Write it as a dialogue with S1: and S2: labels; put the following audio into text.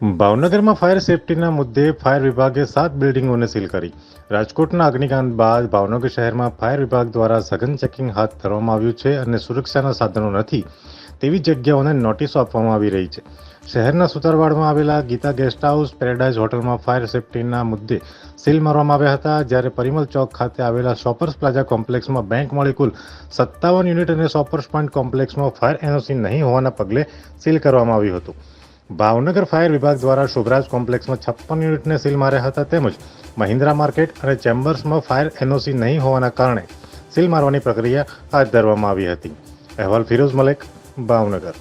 S1: ભાવનગરમાં ફાયર સેફટીના મુદ્દે ફાયર વિભાગે સાત બિલ્ડિંગોને સીલ કરી. રાજકોટના અગ્નિકાંડ બાદ ભાવનગર શહેરમાં ફાયર વિભાગ દ્વારા સઘન ચેકિંગ હાથ ધરવામાં આવ્યું છે અને સુરક્ષાના સાધનો નથી તેવી જગ્યાઓને નોટિસો આપવામાં આવી રહી છે. શહેરના સુતારવાડમાં આવેલા ગીતા ગેસ્ટ હાઉસ પેરેડાઇઝ હોટલમાં ફાયર સેફટીના મુદ્દે સીલ મારવામાં આવ્યા હતા, જ્યારે પરિમલ ચોક ખાતે આવેલા શોપર્સ પ્લાઝા કોમ્પ્લેક્સમાં બેંક મળી કુલ સત્તાવન યુનિટ અને શોપર્સ પોઈન્ટ કોમ્પ્લેક્સમાં ફાયર એનઓસી નહીં હોવાના પગલે સીલ કરવામાં આવ્યું હતું. ભાવનગર ફાયર વિભાગ દ્વારા શુભરાજ કોમ્પ્લેક્સમાં છપ્પન યુનિટને સીલ માર્યા હતા તેમજ મહિન્દ્રા માર્કેટ અને ચેમ્બર્સમાં ફાયર એનઓસી નહીં હોવાના કારણે સીલ મારવાની પ્રક્રિયા હાથ ધરવામાં આવી હતી. અહેવાલ ફિરોઝ મલેક, ભાવનગર.